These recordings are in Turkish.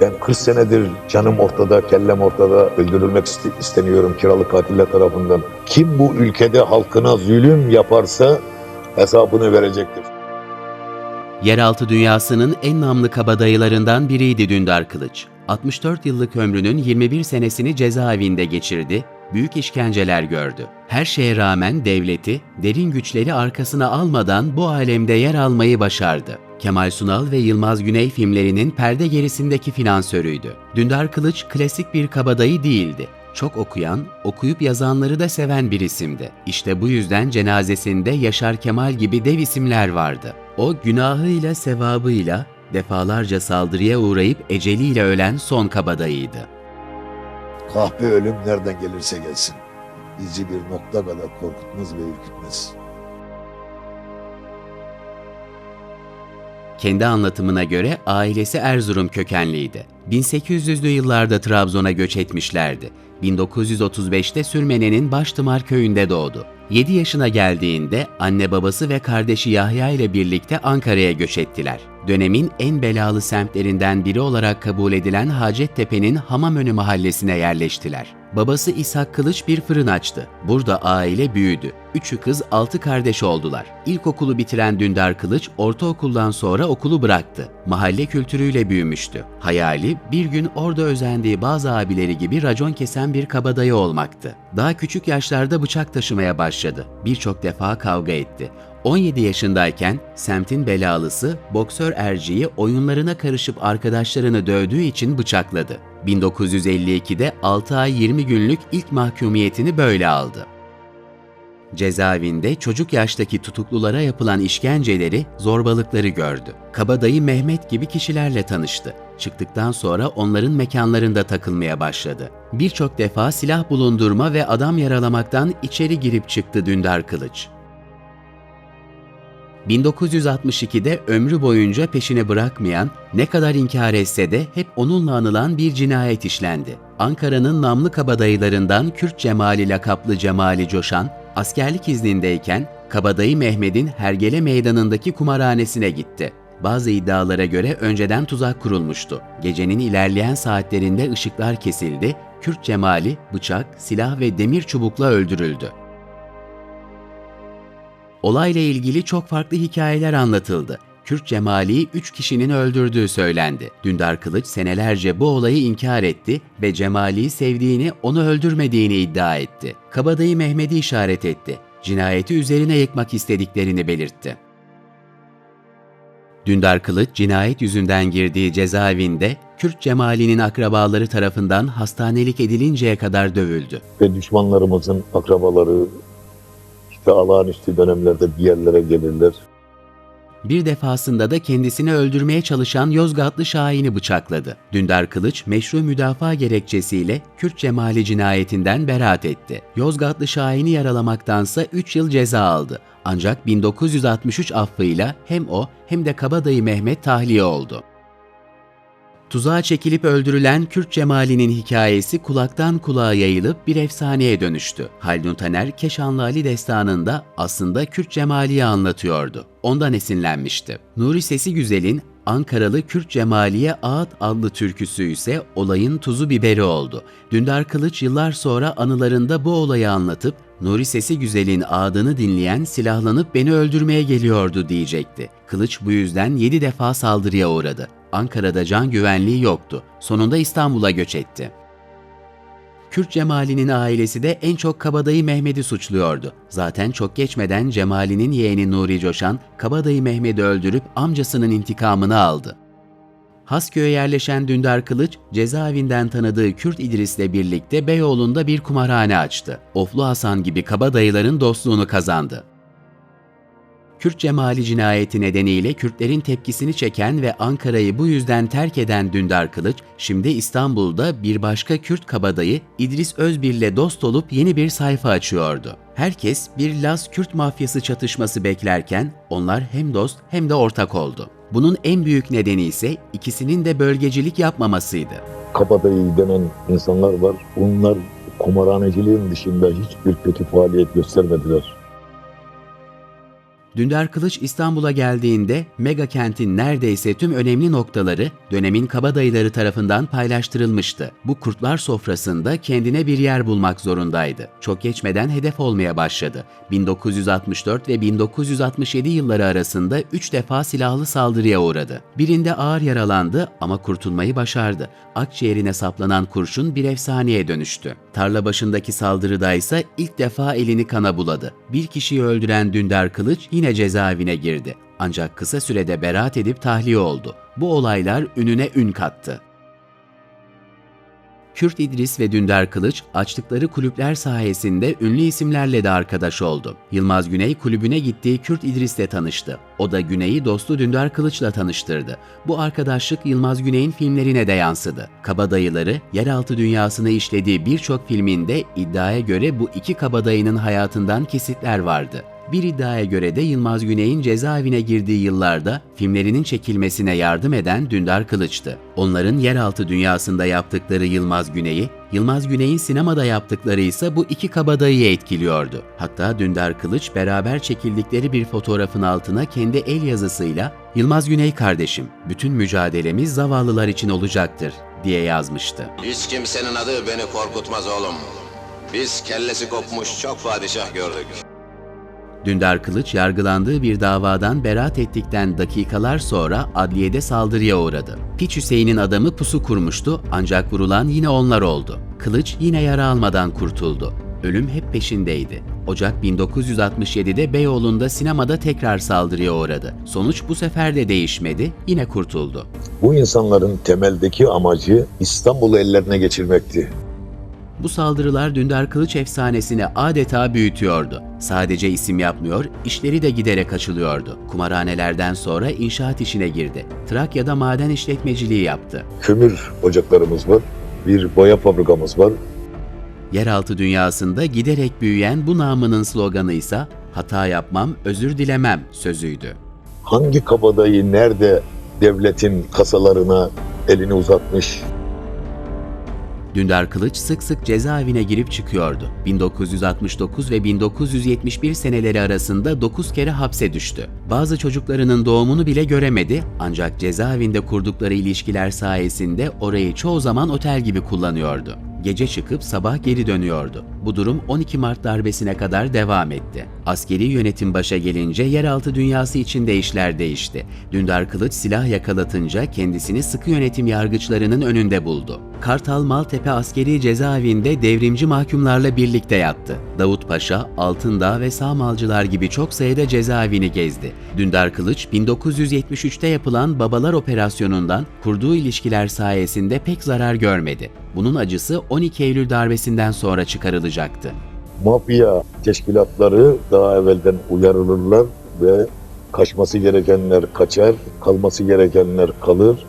Ben 40 senedir canım ortada, kellem ortada, öldürülmek iste- isteniyorum kiralık katiller tarafından. Kim bu ülkede halkına zulüm yaparsa hesabını verecektir. Yeraltı dünyasının en namlı kabadayılarından biriydi Dündar Kılıç. 64 yıllık ömrünün 21 senesini cezaevinde geçirdi, büyük işkenceler gördü. Her şeye rağmen devleti, derin güçleri arkasına almadan bu alemde yer almayı başardı. Kemal Sunal ve Yılmaz Güney filmlerinin perde gerisindeki finansörüydü. Dündar Kılıç klasik bir kabadayı değildi. Çok okuyan, okuyup yazanları da seven bir isimdi. İşte bu yüzden cenazesinde Yaşar Kemal gibi dev isimler vardı. O günahıyla sevabıyla defalarca saldırıya uğrayıp eceliyle ölen son kabadayıydı. Kahpe ölüm nereden gelirse gelsin. Bizi bir nokta kadar korkutmaz ve ürkütmez. Kendi anlatımına göre ailesi Erzurum kökenliydi. 1800'lü yıllarda Trabzon'a göç etmişlerdi. 1935'te Sürmene'nin Baştımar köyünde doğdu. 7 yaşına geldiğinde anne babası ve kardeşi Yahya ile birlikte Ankara'ya göç ettiler. Dönemin en belalı semtlerinden biri olarak kabul edilen Hacettepe'nin Hamamönü mahallesine yerleştiler. Babası İshak Kılıç bir fırın açtı. Burada aile büyüdü. Üçü kız, altı kardeş oldular. İlkokulu bitiren Dündar Kılıç, ortaokuldan sonra okulu bıraktı. Mahalle kültürüyle büyümüştü. Hayali, bir gün orada özendiği bazı abileri gibi racon kesen bir kabadayı olmaktı. Daha küçük yaşlarda bıçak taşımaya başladı. Birçok defa kavga etti. 17 yaşındayken semtin belalısı boksör Erci'yi oyunlarına karışıp arkadaşlarını dövdüğü için bıçakladı. 1952'de 6 ay 20 günlük ilk mahkumiyetini böyle aldı. Cezaevinde çocuk yaştaki tutuklulara yapılan işkenceleri, zorbalıkları gördü. Kabadayı Mehmet gibi kişilerle tanıştı. Çıktıktan sonra onların mekanlarında takılmaya başladı. Birçok defa silah bulundurma ve adam yaralamaktan içeri girip çıktı Dündar Kılıç. 1962'de ömrü boyunca peşini bırakmayan, ne kadar inkar etse de hep onunla anılan bir cinayet işlendi. Ankara'nın namlı kabadayılarından Kürt Cemali lakaplı Cemali Coşan, askerlik iznindeyken Kabadayı Mehmet'in Hergele Meydanı'ndaki kumarhanesine gitti. Bazı iddialara göre önceden tuzak kurulmuştu. Gecenin ilerleyen saatlerinde ışıklar kesildi, Kürt Cemali bıçak, silah ve demir çubukla öldürüldü. Olayla ilgili çok farklı hikayeler anlatıldı. Kürt Cemali'yi 3 kişinin öldürdüğü söylendi. Dündar Kılıç senelerce bu olayı inkar etti ve Cemali'yi sevdiğini, onu öldürmediğini iddia etti. Kabadayı Mehmet'i işaret etti. Cinayeti üzerine yıkmak istediklerini belirtti. Dündar Kılıç cinayet yüzünden girdiği cezaevinde Kürt Cemali'nin akrabaları tarafından hastanelik edilinceye kadar dövüldü. Ve düşmanlarımızın akrabaları işte olağanüstü dönemlerde bir yerlere gelirler. Bir defasında da kendisini öldürmeye çalışan Yozgatlı Şahin'i bıçakladı. Dündar Kılıç meşru müdafaa gerekçesiyle Kürt Cemali cinayetinden beraat etti. Yozgatlı Şahin'i yaralamaktansa 3 yıl ceza aldı. Ancak 1963 affıyla hem o hem de Kabadayı Mehmet tahliye oldu. Tuzağa çekilip öldürülen Kürt Cemali'nin hikayesi kulaktan kulağa yayılıp bir efsaneye dönüştü. Haldun Taner, Keşanlı Ali destanında aslında Kürt Cemali'yi anlatıyordu. Ondan esinlenmişti. Nuri Sesi Güzel'in Ankaralı Kürt Cemaliye Ağıt adlı türküsü ise olayın tuzu biberi oldu. Dündar Kılıç yıllar sonra anılarında bu olayı anlatıp Nuri Sesi Güzel'in ağıdını dinleyen silahlanıp beni öldürmeye geliyordu diyecekti. Kılıç bu yüzden 7 defa saldırıya uğradı. Ankara'da can güvenliği yoktu. Sonunda İstanbul'a göç etti. Kürt Cemali'nin ailesi de en çok Kabadayı Mehmet'i suçluyordu. Zaten çok geçmeden Cemali'nin yeğeni Nuri Coşan, Kabadayı Mehmet'i öldürüp amcasının intikamını aldı. Hasköy'e yerleşen Dündar Kılıç, cezaevinden tanıdığı Kürt İdris'le birlikte Beyoğlu'nda bir kumarhane açtı. Oflu Hasan gibi kabadayıların dostluğunu kazandı. Kürt Cemali cinayeti nedeniyle Kürtlerin tepkisini çeken ve Ankara'yı bu yüzden terk eden Dündar Kılıç, şimdi İstanbul'da bir başka Kürt kabadayı İdris Özbir'le dost olup yeni bir sayfa açıyordu. Herkes bir Laz-Kürt mafyası çatışması beklerken onlar hem dost hem de ortak oldu. Bunun en büyük nedeni ise ikisinin de bölgecilik yapmamasıydı. Kabadayı denen insanlar var. Onlar kumarhaneciliğin dışında hiçbir kötü faaliyet göstermediler. Dündar Kılıç İstanbul'a geldiğinde mega kentin neredeyse tüm önemli noktaları dönemin kabadayıları tarafından paylaştırılmıştı. Bu kurtlar sofrasında kendine bir yer bulmak zorundaydı. Çok geçmeden hedef olmaya başladı. 1964 ve 1967 yılları arasında 3 defa silahlı saldırıya uğradı. Birinde ağır yaralandı ama kurtulmayı başardı. Akciğerine saplanan kurşun bir efsaneye dönüştü. Tarla başındaki saldırıda ise ilk defa elini kana buladı. Bir kişiyi öldüren Dündar Kılıç yine cezaevine girdi. Ancak kısa sürede beraat edip tahliye oldu. Bu olaylar ününe ün kattı. Kürt İdris ve Dündar Kılıç açtıkları kulüpler sayesinde ünlü isimlerle de arkadaş oldu. Yılmaz Güney kulübüne gittiği Kürt İdris'le tanıştı. O da Güney'i dostu Dündar Kılıç'la tanıştırdı. Bu arkadaşlık Yılmaz Güney'in filmlerine de yansıdı. Kabadayıları, yeraltı dünyasını işlediği birçok filminde iddiaya göre bu iki kabadayının hayatından kesitler vardı. Bir iddiaya göre de Yılmaz Güney'in cezaevine girdiği yıllarda filmlerinin çekilmesine yardım eden Dündar Kılıç'tı. Onların yeraltı dünyasında yaptıkları Yılmaz Güney'i, Yılmaz Güney'in sinemada yaptıkları ise bu iki kabadayıyı etkiliyordu. Hatta Dündar Kılıç beraber çekildikleri bir fotoğrafın altına kendi el yazısıyla Yılmaz Güney kardeşim, bütün mücadelemiz zavallılar için olacaktır diye yazmıştı. Hiç kimsenin adı beni korkutmaz oğlum. Biz kellesi kopmuş çok padişah gördük. Dündar Kılıç yargılandığı bir davadan beraat ettikten dakikalar sonra adliyede saldırıya uğradı. Piç Hüseyin'in adamı pusu kurmuştu ancak vurulan yine onlar oldu. Kılıç yine yara almadan kurtuldu. Ölüm hep peşindeydi. Ocak 1967'de Beyoğlu'nda sinemada tekrar saldırıya uğradı. Sonuç bu sefer de değişmedi, yine kurtuldu. Bu insanların temeldeki amacı İstanbul'u ellerine geçirmekti. Bu saldırılar Dündar Kılıç efsanesini adeta büyütüyordu. Sadece isim yapmıyor, işleri de giderek açılıyordu. Kumarhanelerden sonra inşaat işine girdi. Trakya'da maden işletmeciliği yaptı. Kömür ocaklarımız var, bir boya fabrikamız var. Yeraltı dünyasında giderek büyüyen bu namının sloganı ise hata yapmam, özür dilemem sözüydü. Hangi kabadayı nerede devletin kasalarına elini uzatmış, Dündar Kılıç sık sık cezaevine girip çıkıyordu. 1969 ve 1971 seneleri arasında 9 kere hapse düştü. Bazı çocuklarının doğumunu bile göremedi ancak cezaevinde kurdukları ilişkiler sayesinde orayı çoğu zaman otel gibi kullanıyordu. Gece çıkıp sabah geri dönüyordu. Bu durum 12 Mart darbesine kadar devam etti. Askeri yönetim başa gelince yeraltı dünyası içinde işler değişti. Dündar Kılıç silah yakalatınca kendisini sıkı yönetim yargıçlarının önünde buldu. Kartal Maltepe Askeri Cezaevinde devrimci mahkumlarla birlikte yattı. Davut Paşa, Altındağ ve Sağmalcılar gibi çok sayıda cezaevini gezdi. Dündar Kılıç 1973'te yapılan Babalar Operasyonu'ndan kurduğu ilişkiler sayesinde pek zarar görmedi. Bunun acısı 12 Eylül darbesinden sonra çıkarılacaktı. mafya teşkilatları daha evvelden uyarılırlar ve kaçması gerekenler kaçar, kalması gerekenler kalır.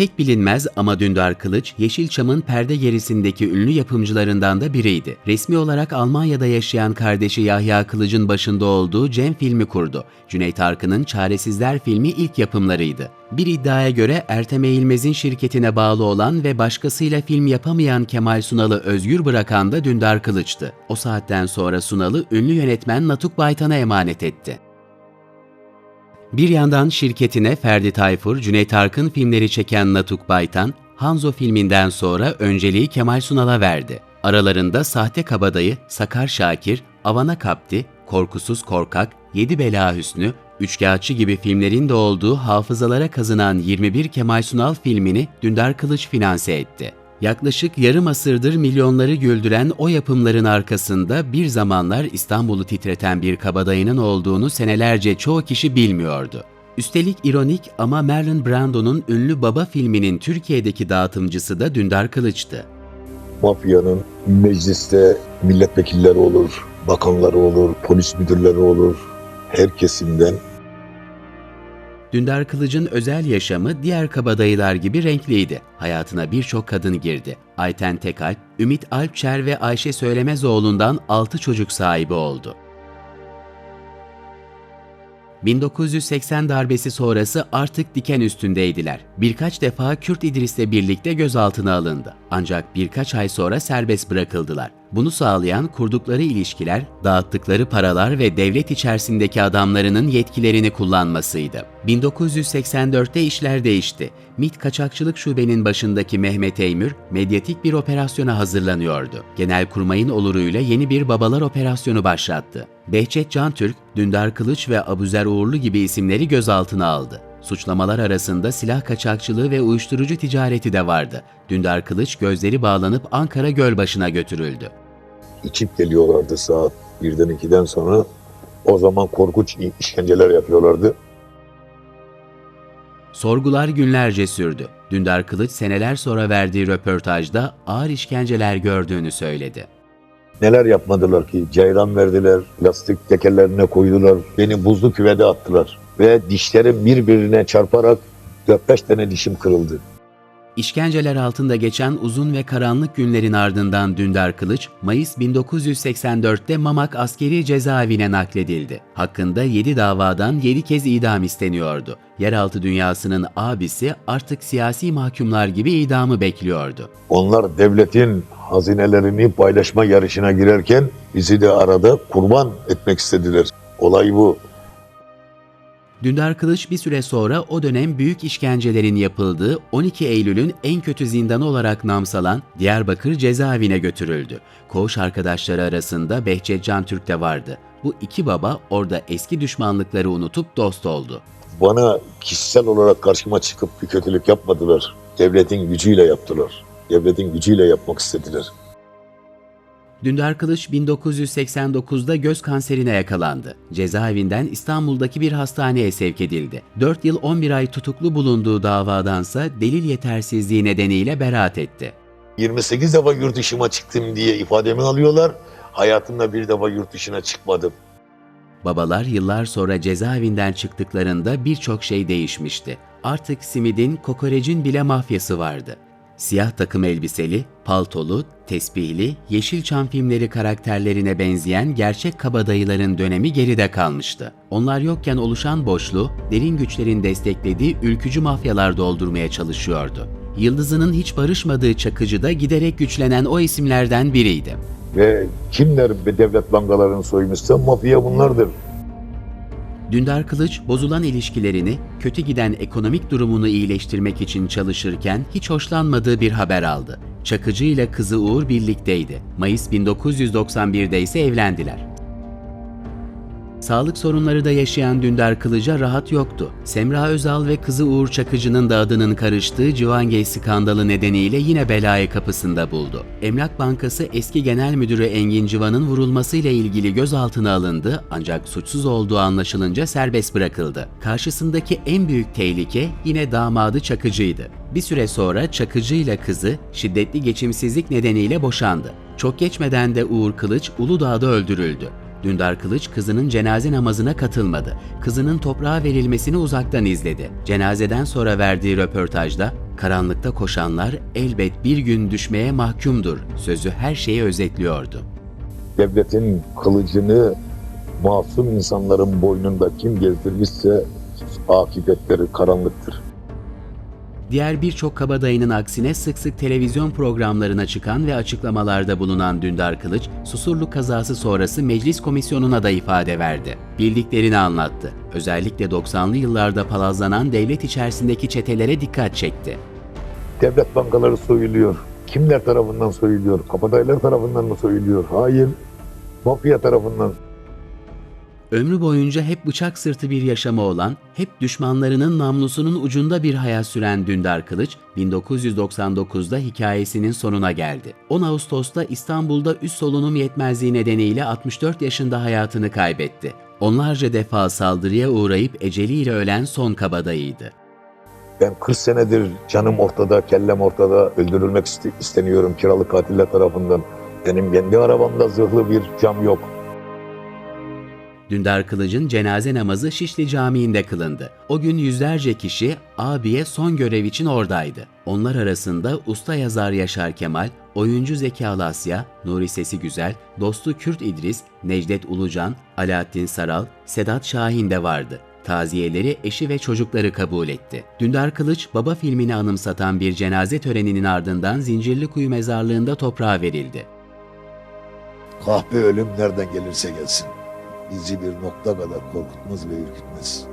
Pek bilinmez ama Dündar Kılıç, Yeşilçam'ın perde gerisindeki ünlü yapımcılarından da biriydi. Resmi olarak Almanya'da yaşayan kardeşi Yahya Kılıç'ın başında olduğu Cem filmi kurdu. Cüneyt Arkın'ın Çaresizler filmi ilk yapımlarıydı. Bir iddiaya göre Ertem Eğilmez'in şirketine bağlı olan ve başkasıyla film yapamayan Kemal Sunal'ı özgür bırakan da Dündar Kılıç'tı. O saatten sonra Sunal'ı ünlü yönetmen Natuk Baytan'a emanet etti. Bir yandan şirketine Ferdi Tayfur, Cüneyt Arkın filmleri çeken Natuk Baytan, Hanzo filminden sonra önceliği Kemal Sunal'a verdi. Aralarında Sahte Kabadayı, Sakar Şakir, Avana Kapti, Korkusuz Korkak, Yedi Bela Hüsnü, Üçkağıtçı gibi filmlerin de olduğu hafızalara kazınan 21 Kemal Sunal filmini Dündar Kılıç finanse etti. Yaklaşık yarım asırdır milyonları güldüren o yapımların arkasında bir zamanlar İstanbul'u titreten bir kabadayının olduğunu senelerce çoğu kişi bilmiyordu. Üstelik ironik ama Marlon Brando'nun ünlü Baba filminin Türkiye'deki dağıtımcısı da Dündar Kılıç'tı. Mafyanın mecliste milletvekilleri olur, bakanları olur, polis müdürleri olur. Her kesimden Dündar Kılıç'ın özel yaşamı diğer kabadayılar gibi renkliydi. Hayatına birçok kadın girdi. Ayten Tekalp, Ümit Alpçer ve Ayşe Söylemezoğlu'ndan 6 çocuk sahibi oldu. 1980 darbesi sonrası artık diken üstündeydiler. Birkaç defa Kürt İdris'le birlikte gözaltına alındı. Ancak birkaç ay sonra serbest bırakıldılar. Bunu sağlayan kurdukları ilişkiler, dağıttıkları paralar ve devlet içerisindeki adamlarının yetkilerini kullanmasıydı. 1984'te işler değişti. MİT Kaçakçılık Şubenin başındaki Mehmet Eymür, medyatik bir operasyona hazırlanıyordu. Genelkurmay'ın oluruyla yeni bir babalar operasyonu başlattı. Behçet Cantürk, Dündar Kılıç ve Abuzer Uğurlu gibi isimleri gözaltına aldı. Suçlamalar arasında silah kaçakçılığı ve uyuşturucu ticareti de vardı. Dündar Kılıç gözleri bağlanıp Ankara Gölbaşı'na götürüldü. İçip geliyorlardı saat 1'den 2'den sonra. O zaman korkunç işkenceler yapıyorlardı. Sorgular günlerce sürdü. Dündar Kılıç seneler sonra verdiği röportajda ağır işkenceler gördüğünü söyledi. Neler yapmadılar ki? Ceyran verdiler, lastik tekerlerine koydular, beni buzlu küvede attılar. Ve dişlerim birbirine çarparak 4-5 tane dişim kırıldı. İşkenceler altında geçen uzun ve karanlık günlerin ardından Dündar Kılıç, Mayıs 1984'te Mamak askeri cezaevine nakledildi. Hakkında 7 davadan 7 kez idam isteniyordu. Yeraltı dünyasının abisi artık siyasi mahkumlar gibi idamı bekliyordu. Onlar devletin hazinelerini paylaşma yarışına girerken bizi de arada kurban etmek istediler. Olay bu. Dündar Kılıç bir süre sonra o dönem büyük işkencelerin yapıldığı 12 Eylül'ün en kötü zindanı olarak namsalan Diyarbakır cezaevine götürüldü. Koğuş arkadaşları arasında Behçet Can Türk de vardı. Bu iki baba orada eski düşmanlıkları unutup dost oldu. Bana kişisel olarak karşıma çıkıp bir kötülük yapmadılar. Devletin gücüyle yaptılar. Devletin gücüyle yapmak istediler. Dündar Kılıç 1989'da göz kanserine yakalandı. Cezaevinden İstanbul'daki bir hastaneye sevk edildi. 4 yıl 11 ay tutuklu bulunduğu davadansa delil yetersizliği nedeniyle beraat etti. 28 defa yurt dışıma çıktım diye ifademi alıyorlar. Hayatımda bir defa yurt dışına çıkmadım. Babalar yıllar sonra cezaevinden çıktıklarında birçok şey değişmişti. Artık simidin, kokorecin bile mafyası vardı. Siyah takım elbiseli, paltolu, tesbihli, Yeşilçam filmleri karakterlerine benzeyen gerçek kabadayıların dönemi geride kalmıştı. Onlar yokken oluşan boşluğu, derin güçlerin desteklediği ülkücü mafyalar doldurmaya çalışıyordu. Yıldızının hiç barışmadığı Çakıcı da giderek güçlenen o isimlerden biriydi. Ve kimler devlet bankalarını soymuşsa mafya bunlardır. Dündar Kılıç bozulan ilişkilerini, kötü giden ekonomik durumunu iyileştirmek için çalışırken hiç hoşlanmadığı bir haber aldı. Çakıcı ile kızı Uğur birlikteydi. Mayıs 1991'de ise evlendiler. Sağlık sorunları da yaşayan Dündar Kılıç'a rahat yoktu. Semra Özal ve kızı Uğur Çakıcı'nın da adının karıştığı Civangey skandalı nedeniyle yine belayı kapısında buldu. Emlak Bankası eski genel müdürü Engin Civan'ın vurulmasıyla ilgili gözaltına alındı ancak suçsuz olduğu anlaşılınca serbest bırakıldı. Karşısındaki en büyük tehlike yine damadı Çakıcı'ydı. Bir süre sonra Çakıcı ile kızı şiddetli geçimsizlik nedeniyle boşandı. Çok geçmeden de Uğur Kılıç Uludağ'da öldürüldü. Dündar Kılıç kızının cenaze namazına katılmadı. Kızının toprağa verilmesini uzaktan izledi. Cenazeden sonra verdiği röportajda karanlıkta koşanlar elbet bir gün düşmeye mahkumdur sözü her şeyi özetliyordu. Devletin kılıcını masum insanların boynunda kim gezdirmişse akıbetleri karanlıktır. Diğer birçok kabadayının aksine sık sık televizyon programlarına çıkan ve açıklamalarda bulunan Dündar Kılıç, Susurluk kazası sonrası meclis komisyonuna da ifade verdi. Bildiklerini anlattı. Özellikle 90'lı yıllarda palazlanan devlet içerisindeki çetelere dikkat çekti. Devlet bankaları soyuluyor. Kimler tarafından soyuluyor? Kabadayılar tarafından mı soyuluyor? Hayır. Mafya tarafından. Ömrü boyunca hep bıçak sırtı bir yaşamı olan, hep düşmanlarının namlusunun ucunda bir hayat süren Dündar Kılıç, 1999'da hikayesinin sonuna geldi. 10 Ağustos'ta İstanbul'da üst solunum yetmezliği nedeniyle 64 yaşında hayatını kaybetti. Onlarca defa saldırıya uğrayıp eceliyle ölen son kabadayıydı. Ben 40 senedir canım ortada, kellem ortada öldürülmek iste- isteniyorum kiralık katiller tarafından. Benim kendi arabamda zırhlı bir cam yok. Dündar Kılıç'ın cenaze namazı Şişli Camii'nde kılındı. O gün yüzlerce kişi abiye son görev için oradaydı. Onlar arasında usta yazar Yaşar Kemal, oyuncu Zeki Alasya, Nuri Sesi Güzel, dostu Kürt İdris, Necdet Ulucan, Alaaddin Saral, Sedat Şahin de vardı. Taziyeleri eşi ve çocukları kabul etti. Dündar Kılıç, baba filmini anımsatan bir cenaze töreninin ardından Zincirlikuyu mezarlığında toprağa verildi. Kahpe ölüm nereden gelirse gelsin. Bizi bir nokta kadar korkutmaz ve ürkütmez.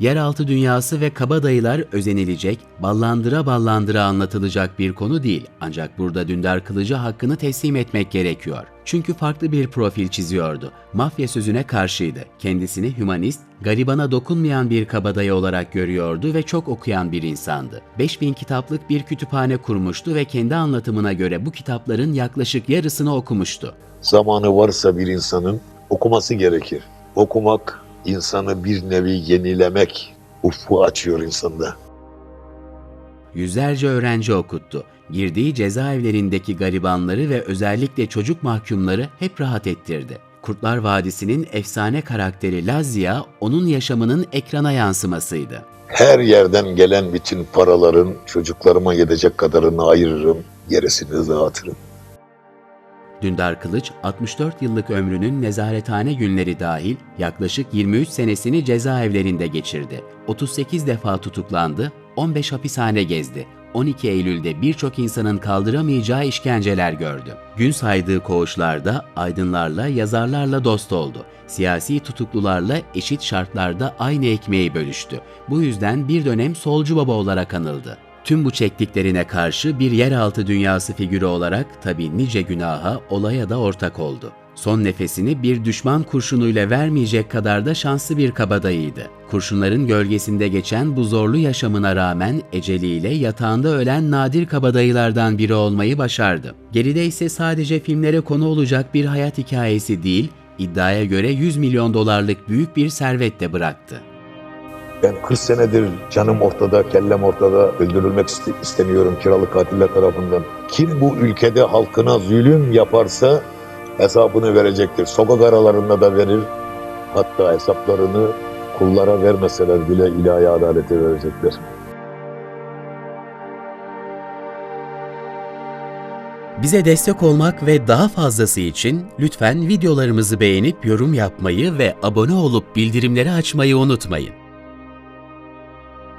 Yeraltı dünyası ve kabadayılar özenilecek, ballandıra ballandıra anlatılacak bir konu değil. Ancak burada Dündar Kılıcı hakkını teslim etmek gerekiyor. Çünkü farklı bir profil çiziyordu. Mafya sözüne karşıydı. Kendisini hümanist, garibana dokunmayan bir kabadayı olarak görüyordu ve çok okuyan bir insandı. 5000 kitaplık bir kütüphane kurmuştu ve kendi anlatımına göre bu kitapların yaklaşık yarısını okumuştu. Zamanı varsa bir insanın okuması gerekir. Okumak insanı bir nevi yenilemek, ufku açıyor insanda. Yüzlerce öğrenci okuttu. Girdiği cezaevlerindeki garibanları ve özellikle çocuk mahkumları hep rahat ettirdi. Kurtlar Vadisi'nin efsane karakteri Lazia, onun yaşamının ekrana yansımasıydı. Her yerden gelen bütün paraların çocuklarıma yetecek kadarını ayırırım, gerisini dağıtırım. Dündar Kılıç, 64 yıllık ömrünün nezarethane günleri dahil yaklaşık 23 senesini cezaevlerinde geçirdi. 38 defa tutuklandı, 15 hapishane gezdi. 12 Eylül'de birçok insanın kaldıramayacağı işkenceler gördü. Gün saydığı koğuşlarda aydınlarla, yazarlarla dost oldu. Siyasi tutuklularla eşit şartlarda aynı ekmeği bölüştü. Bu yüzden bir dönem solcu baba olarak anıldı. Tüm bu çektiklerine karşı bir yeraltı dünyası figürü olarak tabi nice günaha, olaya da ortak oldu. Son nefesini bir düşman kurşunuyla vermeyecek kadar da şanslı bir kabadayıydı. Kurşunların gölgesinde geçen bu zorlu yaşamına rağmen eceliyle yatağında ölen nadir kabadayılardan biri olmayı başardı. Geride ise sadece filmlere konu olacak bir hayat hikayesi değil, iddiaya göre 100 milyon dolarlık büyük bir servet de bıraktı. Ben 40 senedir canım ortada, kellem ortada, öldürülmek iste- isteniyorum kiralık katiller tarafından. Kim bu ülkede halkına zulüm yaparsa hesabını verecektir. Sokak aralarında da verir. Hatta hesaplarını kullara vermeseler bile ilahi adalete verecekler. Bize destek olmak ve daha fazlası için lütfen videolarımızı beğenip yorum yapmayı ve abone olup bildirimleri açmayı unutmayın.